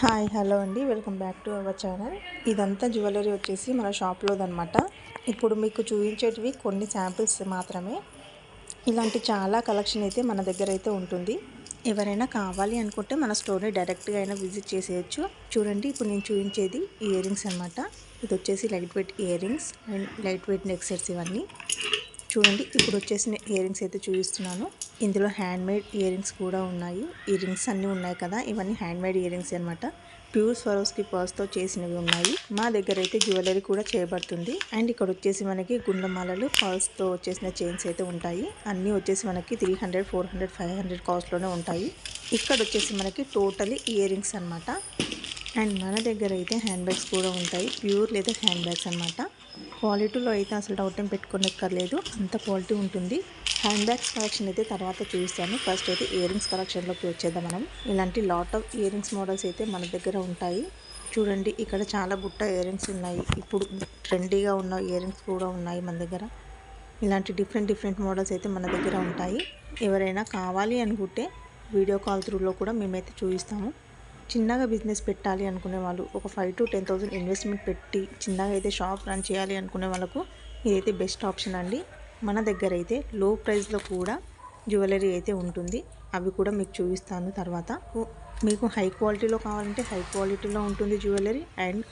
Hi hello అండి. Welcome back to our channel. ఇదంతా jewellery వచ్చేసి మన షాప్లోదనమాట ఇప్పుడు మీకు చూపించేటివి కొన్ని శాంపిల్స్ మాత్రమే. ఇలాంటి చాలా కలెక్షన్ అయితే మన దగ్గర అయితే ఉంటుంది. ఎవరైనా కావాలి అనుకుంటే మన స్టోర్ని డైరెక్ట్గా అయినా విజిట్ చేసేయచ్చు. చూడండి ఇప్పుడు నేను చూపించేది ఇయర్ రింగ్స్ అనమాట ఇది వచ్చేసి light weight ear rings and light weight necksets ఇవన్నీ. చూడండి ఇప్పుడు వచ్చేసిన ఇయర్ అయితే చూపిస్తున్నాను. ఇందులో హ్యాండ్ మేడ్ ఇయర్ రింగ్స్ కూడా ఉన్నాయి. ఈ రింగ్స్ అన్నీ ఉన్నాయి కదా ఇవన్నీ హ్యాండ్ మేడ్ ఇయరింగ్స్ అనమాట ప్యూర్ స్వరోస్కి పర్స్తో చేసినవి ఉన్నాయి. మా దగ్గర అయితే జ్యువెలరీ కూడా చేయబడుతుంది. అండ్ ఇక్కడ వచ్చేసి మనకి గుండమాలలు పర్స్తో వచ్చేసిన చైన్స్ అయితే ఉంటాయి. అన్నీ వచ్చేసి మనకి three hundred four hundred five hundred కాస్ట్లోనే ఉంటాయి. ఇక్కడ వచ్చేసి మనకి టోటలీ ఇయర్ రింగ్స్ అనమాట అండ్ మన దగ్గర అయితే హ్యాండ్ బ్యాగ్స్ కూడా ఉంటాయి. ప్యూర్ లేదా హ్యాండ్ బ్యాగ్స్ అనమాట క్వాలిటీలో అయితే అసలు డౌట్ ఏం పెట్టుకోనక్కర్లేదు. అంత క్వాలిటీ ఉంటుంది. హ్యాండ్ బ్యాగ్స్ కలెక్షన్ అయితే తర్వాత చూపిస్తాను ఫస్ట్ అయితే ఇయర్ రింగ్స్ కలెక్షన్లోకి వచ్చేద్దాం మనం. ఇలాంటి lot of earrings models అయితే మన దగ్గర ఉంటాయి. చూడండి ఇక్కడ చాలా బుట్ట ఇయర్ రింగ్స్ ఉన్నాయి. ఇప్పుడు ట్రెండీగా ఉన్న ఇయర్ రింగ్స్ కూడా ఉన్నాయి మన దగ్గర. ఇలాంటి డిఫరెంట్ డిఫరెంట్ మోడల్స్ అయితే మన దగ్గర ఉంటాయి. ఎవరైనా కావాలి అనుకుంటే వీడియో కాల్ త్రూలో కూడా మేమైతే చూపిస్తాము. చిన్నగా బిజినెస్ పెట్టాలి అనుకునే వాళ్ళు ఒక five to ten thousand investment పెట్టి చిన్నగా అయితే షాప్ రన్ చేయాలి అనుకునే వాళ్ళకు ఇదైతే బెస్ట్ ఆప్షన్ అండి. మన దగ్గర అయితే లో ప్రైస్లో కూడా జ్యువెలరీ అయితే ఉంటుంది. అవి కూడా మీకు చూపిస్తాను తర్వాత. మీకు హై క్వాలిటీలో కావాలంటే హై క్వాలిటీలో ఉంటుంది జ్యువెలరీ అండ్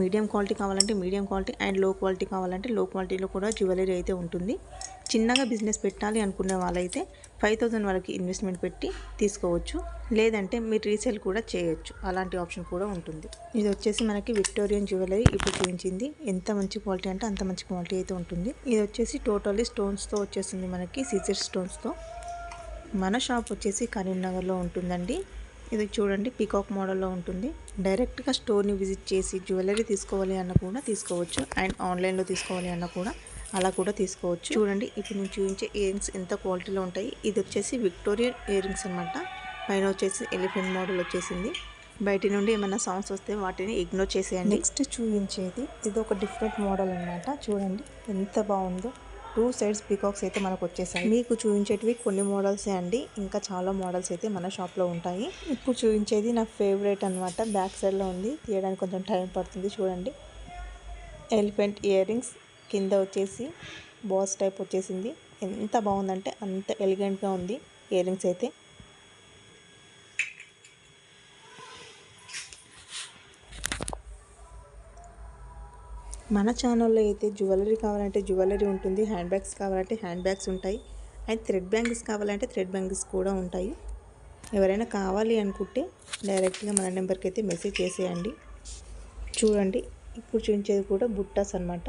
మీడియం క్వాలిటీ కావాలంటే మీడియం క్వాలిటీ అండ్లో క్వాలిటీ కావాలంటే లో క్వాలిటీలో కూడా జ్యువెలరీ అయితే ఉంటుంది. చిన్నగా బిజినెస్ పెట్టాలి అనుకునే వాళ్ళైతే ఫైవ్ థౌజండ్ వరకు ఇన్వెస్ట్మెంట్ పెట్టి తీసుకోవచ్చు. లేదంటే మీరు రీసేల్ కూడా చేయొచ్చు. అలాంటి ఆప్షన్ కూడా ఉంటుంది. ఇది వచ్చేసి మనకి విక్టోరియన్ జ్యువెలరీ ఇప్పుడు చూపించింది. ఎంత మంచి క్వాలిటీ అంటే అంత మంచి క్వాలిటీ అయితే ఉంటుంది. ఇది వచ్చేసి టోటల్లీ స్టోన్స్తో వచ్చేసింది మనకి సీజర్ స్టోన్స్తో. మన షాప్ వచ్చేసి కరీంనగర్లో ఉంటుందండి. ఇది చూడండి పీకాక్ మోడల్లో ఉంటుంది. డైరెక్ట్గా స్టోర్ని విజిట్ చేసి జ్యువెలరీ తీసుకోవాలి అన్న కూడా తీసుకోవచ్చు. అండ్ ఆన్లైన్లో తీసుకోవాలి అన్న కూడా. అలా కూడా తీసుకోవచ్చు. చూడండి ఇప్పుడు నేను చూపించే ఇయరింగ్స్ ఎంత క్వాలిటీలో ఉంటాయి. ఇది వచ్చేసి విక్టోరియన్ ఇయరింగ్స్ అనమాట పైన వచ్చేసి ఎలిఫెంట్ మోడల్ వచ్చేసింది. బయట నుండి ఏమైనా సాంగ్స్ వస్తే వాటిని ఇగ్నోర్ చేసేయండి. నెక్స్ట్ చూపించేది ఇది ఒక డిఫరెంట్ మోడల్ అనమాట చూడండి ఎంత బాగుందో. టూ సైడ్స్ పీకాక్స్ అయితే మనకు వచ్చేసాయి. మీకు చూపించేటివి కొన్ని మోడల్సే అండి. ఇంకా చాలా మోడల్స్ అయితే మన షాప్లో ఉంటాయి. ఇప్పుడు చూపించేది నా ఫేవరెట్ అనమాట బ్యాక్ సైడ్లో ఉంది. తీయడానికి కొంచెం టైం పడుతుంది. చూడండి. ఎలిఫెంట్ ఇయర్ రింగ్స్ కింద వచ్చేసి బాస్ టైప్ వచ్చేసింది. ఎంత బాగుందంటే అంత ఎలిగెంట్గా ఉంది ఇయర్ రింగ్స్ అయితే. మన ఛానల్లో అయితే జ్యువెలరీ కావాలంటే జ్యువెలరీ ఉంటుంది హ్యాండ్ బ్యాగ్స్ కావాలంటే హ్యాండ్ బ్యాగ్స్ ఉంటాయి అండ్ థ్రెడ్ బ్యాంగిల్స్ కావాలంటే థ్రెడ్ బ్యాంగిల్స్ కూడా ఉంటాయి. ఎవరైనా కావాలి అనుకుంటే డైరెక్ట్గా మన నెంబర్కి అయితే మెసేజ్ చేసేయండి. చూడండి ఇప్పుడు చూపించేది కూడా బుట్టాస్ అనమాట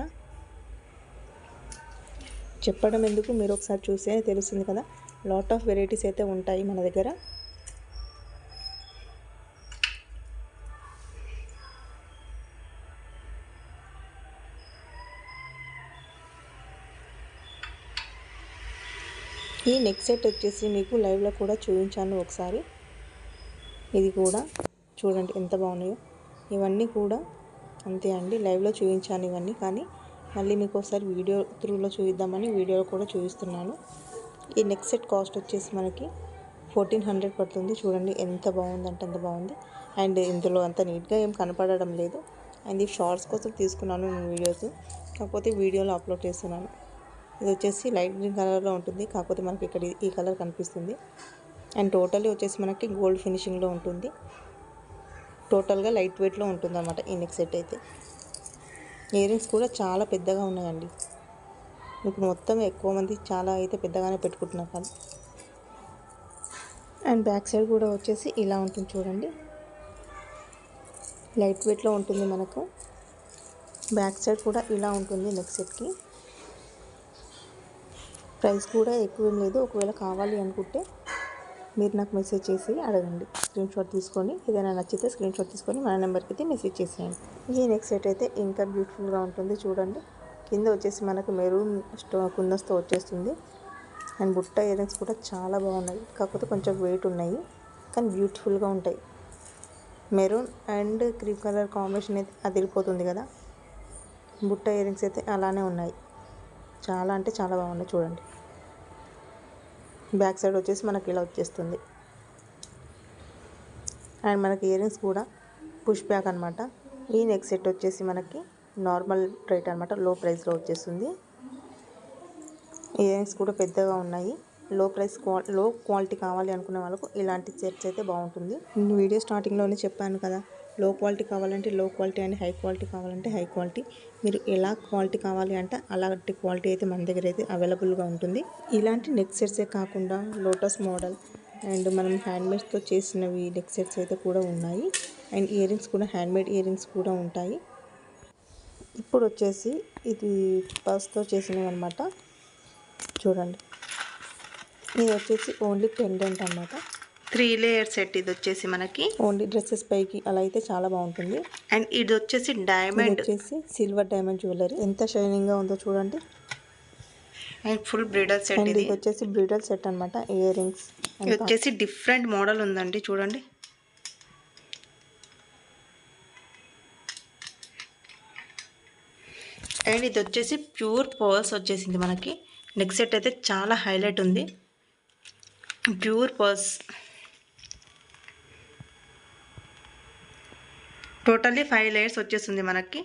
చెప్పడం ఎందుకు మీరు ఒకసారి చూస్తే తెలుస్తుంది కదా. లాట్ ఆఫ్ వెరైటీస్ అయితే ఉంటాయి మన దగ్గర. ఈ నెక్ సెట్ వచ్చేసి మీకు లైవ్లో కూడా చూపించాను ఒకసారి. ఇది కూడా చూడండి ఎంత బాగున్నాయో. ఇవన్నీ కూడా అంతే అండి లైవ్లో చూపించాను ఇవన్నీ. కానీ మళ్ళీ మీకు ఒకసారి వీడియో త్రూలో చూపిద్దామని వీడియోలో కూడా చూపిస్తున్నాను. ఈ నెక్ సెట్ కాస్ట్ వచ్చేసి మనకి ఫోర్టీన్ హండ్రెడ్ పడుతుంది. చూడండి ఎంత బాగుందంటే అంత బాగుంది. అండ్ ఇందులో అంత నీట్గా ఏం కనపడడం లేదు. అండ్ ఈ షార్ట్స్ కోసం తీసుకున్నాను నేను వీడియోస్. కాకపోతే వీడియోలో అప్లోడ్ చేస్తున్నాను. ఇది వచ్చేసి లైట్ గ్రీన్ కలర్లో ఉంటుంది. కాకపోతే మనకి ఇక్కడ ఈ కలర్ కనిపిస్తుంది. అండ్ టోటల్లీ వచ్చేసి మనకి గోల్డ్ ఫినిషింగ్లో ఉంటుంది. టోటల్గా లైట్ వెయిట్లో ఉంటుంది అనమాట ఈ నెక్ సెట్ అయితే. ఇయర్ రింగ్స్ కూడా చాలా పెద్దగా ఉన్నాయండి. ఇప్పుడు మొత్తం ఎక్కువ మంది చాలా అయితే పెద్దగానే పెట్టుకుంటున్నారు కానీ. అండ్ బ్యాక్ సైడ్ కూడా వచ్చేసి ఇలా ఉంటుంది చూడండి. లైట్ వెయిట్లో ఉంటుంది మనకు. బ్యాక్ సైడ్ కూడా ఇలా ఉంటుంది నెక్ సెట్కి. ప్రైస్ కూడా ఎక్కువ ఏం లేదు. ఒకవేళ కావాలి అనుకుంటే మీరు నాకు మెసేజ్ చేసి అడగండి. స్క్రీన్ షాట్ తీసుకొని ఏదైనా నచ్చితే స్క్రీన్ షాట్ తీసుకొని మన నెంబర్కి అయితే మెసేజ్ చేసేయండి. ఈ నెక్స్ట్ సెట్ అయితే ఇంకా బ్యూటిఫుల్గా ఉంటుంది చూడండి. కింద వచ్చేసి మనకు మెరూన్ స్టో కుందస్తో వచ్చేస్తుంది. అండ్ బుట్ట ఇయరింగ్స్ కూడా చాలా బాగున్నాయి కాకపోతే కొంచెం వెయిట్ ఉన్నాయి కానీ బ్యూటిఫుల్గా ఉంటాయి. Maroon and cream colour combination అయితే అదిరిపోతుంది కదా. బుట్ట ఇయరింగ్స్ అయితే అలానే ఉన్నాయి. చాలా అంటే చాలా బాగున్నాయి చూడండి. బ్యాక్ సైడ్ వచ్చేసి మనకి ఇలా వచ్చేస్తుంది. అండ్ మనకి ఇయరింగ్స్ కూడా పుష్ బ్యాక్ అనమాట ఈ నెక్ సెట్ వచ్చేసి మనకి నార్మల్ రేట్ అనమాట లో ప్రైస్లో వచ్చేస్తుంది. ఇయరింగ్స్ కూడా పెద్దగా ఉన్నాయి. లో ప్రైస్ క్వా లో క్వాలిటీ కావాలి అనుకునే వాళ్ళకు ఇలాంటి సెట్స్ అయితే బాగుంటుంది. వీడియో స్టార్టింగ్లోనే చెప్పాను కదా. లో క్వాలిటీ కావాలంటే low quality and high quality కావాలంటే హై క్వాలిటీ. మీరు ఎలా క్వాలిటీ కావాలి అంటే అలాంటి క్వాలిటీ అయితే మన దగ్గర అయితే అవైలబుల్గా ఉంటుంది. ఇలాంటి నెక్ సెట్సే కాకుండా లోటస్ మోడల్ అండ్ మనం హ్యాండ్మేడ్తో చేసినవి నెక్ సెట్స్ అయితే కూడా ఉన్నాయి. అండ్ ఇయర్ రింగ్స్ కూడా హ్యాండ్మేడ్ ఇయర్ రింగ్స్ కూడా ఉంటాయి. ఇప్పుడు వచ్చేసి ఇది పర్స్తో చేసినవి అనమాట చూడండి. ఇది వచ్చేసి ఓన్లీ పెండెంట్ అనమాట త్రీ లేయర్ సెట్ ఇది వచ్చేసి మనకి. ఓన్లీ డ్రెస్సెస్ పైకి అలా అయితే చాలా బాగుంటుంది. అండ్ ఇది వచ్చేసి డైమండ్. వచ్చేసి సిల్వర్ డైమండ్ జ్యువెలరీ. ఎంత షైనింగ్గా ఉందో చూడండి. అండ్ ఫుల్ బ్రిడల్ సెట్ ఇది. ఇది వచ్చేసి బ్రిడల్ సెట్ అనమాట ఇయర్ రింగ్స్ ఇది వచ్చేసి డిఫరెంట్ మోడల్ ఉందండి చూడండి. అండ్ ఇది వచ్చేసి ప్యూర్ పర్ల్స్ వచ్చేసింది మనకి. నెక్ సెట్ అయితే చాలా హైలైట్ ఉంది. Pure pearls. Totally five layers వచ్చేసింది మనకి.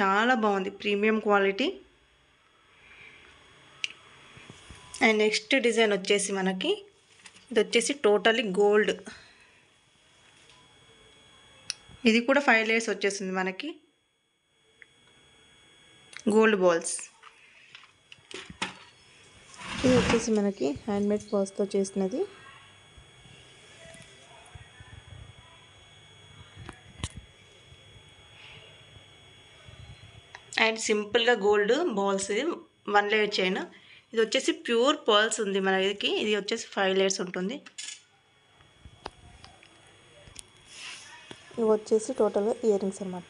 చాలా బాగుంది. Premium quality. And next design వచ్చేసి మనకి. ఇది వచ్చేసి టోటలీ గోల్డ్. ఇది కూడా ఫైవ్ లేయర్స్ వచ్చేసింది మనకి. Gold balls. ఇది వచ్చేసి మనకి హ్యాండ్మేడ్ పర్స్తో చేసినది. అండ్ సింపుల్గా gold balls one layer chain. ఇది వచ్చేసి ప్యూర్ పర్ల్స్ ఉంది మన ఇదికి. ఇది వచ్చేసి ఫైవ్ లేయర్స్ ఉంటుంది. ఇవి వచ్చేసి టోటల్గా ఇయర్ రింగ్స్ అనమాట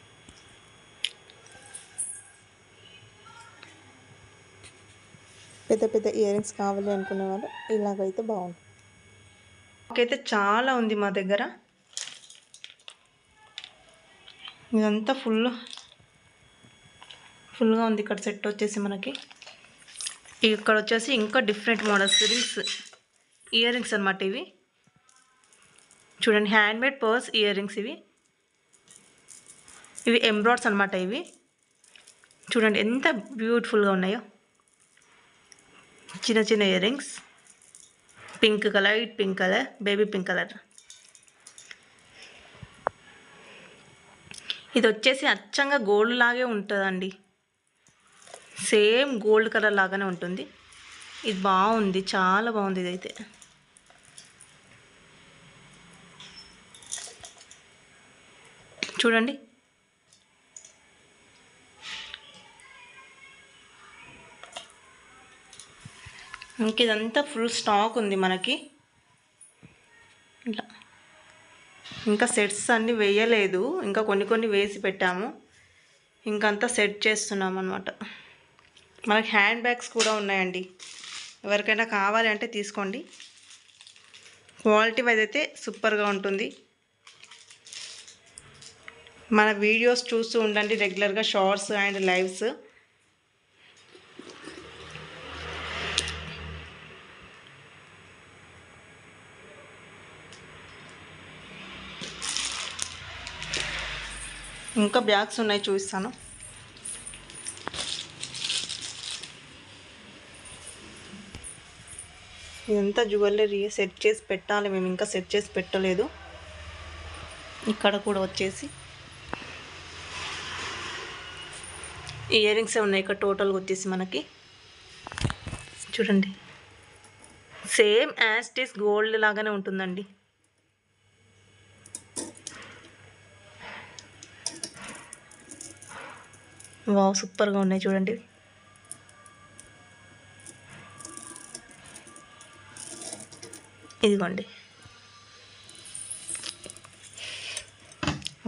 పెద్ద పెద్ద ఇయర్ రింగ్స్ కావాలి అనుకునే వాళ్ళు ఇలాగైతే బాగుంటుంది. అయితే చాలా ఉంది మా దగ్గర. ఇదంతా ఫుల్ ఫుల్గా ఉంది ఇక్కడ సెట్ వచ్చేసి మనకి. ఇక్కడ వచ్చేసి ఇంకా different models rings earrings అనమాట ఇవి. చూడండి హ్యాండ్మేడ్ పర్స్ ఇయర్ రింగ్స్ ఇవి. ఇవి ఎంబ్రాయిడ్స్ అనమాట ఇవి. చూడండి ఎంత బ్యూటిఫుల్గా ఉన్నాయో. చిన్న చిన్న earrings pink colour it pink colour baby pink colour. ఇది వచ్చేసి అచ్చంగా గోల్డ్ లాగే ఉంటుందండి. సేమ్ గోల్డ్ కలర్ లాగానే ఉంటుంది. ఇది బాగుంది చాలా బాగుంది ఇదైతే. చూడండి. ఇంక ఇదంతా ఫుల్ స్టాక్ ఉంది మనకి. ఇలా. ఇంకా సెట్స్ అన్నీ వేయలేదు ఇంకా కొన్ని కొన్ని వేసి పెట్టాము. ఇంకంతా సెట్ చేస్తున్నాం అనమాట మనకి హ్యాండ్ బ్యాగ్స్ కూడా ఉన్నాయండి. ఎవరికైనా కావాలి అంటే తీసుకోండి. క్వాలిటీ వైజ్ అయితే సూపర్గా ఉంటుంది. మన వీడియోస్ చూస్తూ ఉండండి రెగ్యులర్గా షార్ట్స్ అండ్ లైవ్స్. ఇంకా బ్యాగ్స్ ఉన్నాయి చూపిస్తాను. ఇదంతా జ్యువెలరీ సెట్ చేసి పెట్టాలి. మేము ఇంకా సెట్ చేసి పెట్టలేదు. ఇక్కడ కూడా వచ్చేసి ఇయర్ రింగ్స్ ఉన్నాయి. ఇక్కడ టోటల్గా వచ్చేసి మనకి చూడండి. సేమ్ యాస్టిస్ గోల్డ్ లాగానే ఉంటుందండి. వావ్ సూపర్గా ఉన్నాయి చూడండి. ఇదిగోండి.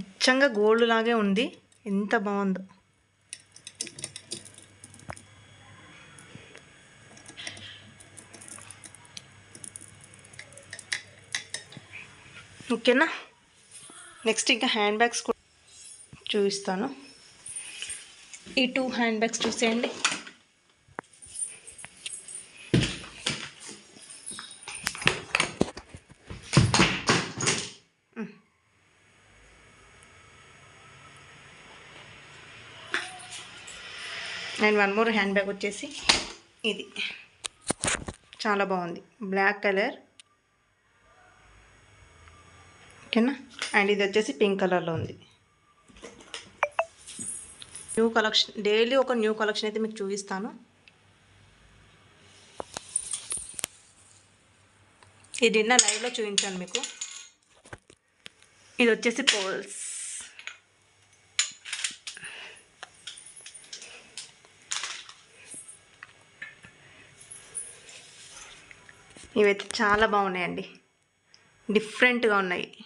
అచ్చంగా గోల్డ్ లాగే ఉంది. ఎంత బాగుందో. ఓకేనా? నెక్స్ట్ ఇంకా హ్యాండ్ బ్యాగ్స్ కూడా చూపిస్తాను. ఈ టూ హ్యాండ్ బ్యాగ్స్ చూసేయండి. And one more handbag వచ్చేసి ఇది. చాలా బాగుంది. Black colour. ఓకేనా? అండ్ ఇది వచ్చేసి పింక్ కలర్లో ఉంది. న్యూ కలెక్షన్ డైలీ ఒక న్యూ కలెక్షన్ అయితే మీకు చూపిస్తాను. ఇది నిన్న లైవ్లో చూపించాను మీకు. ఇది వచ్చేసి పోల్స్ ఇవైతే చాలా బాగున్నాయండి. డిఫరెంట్గా ఉన్నాయి.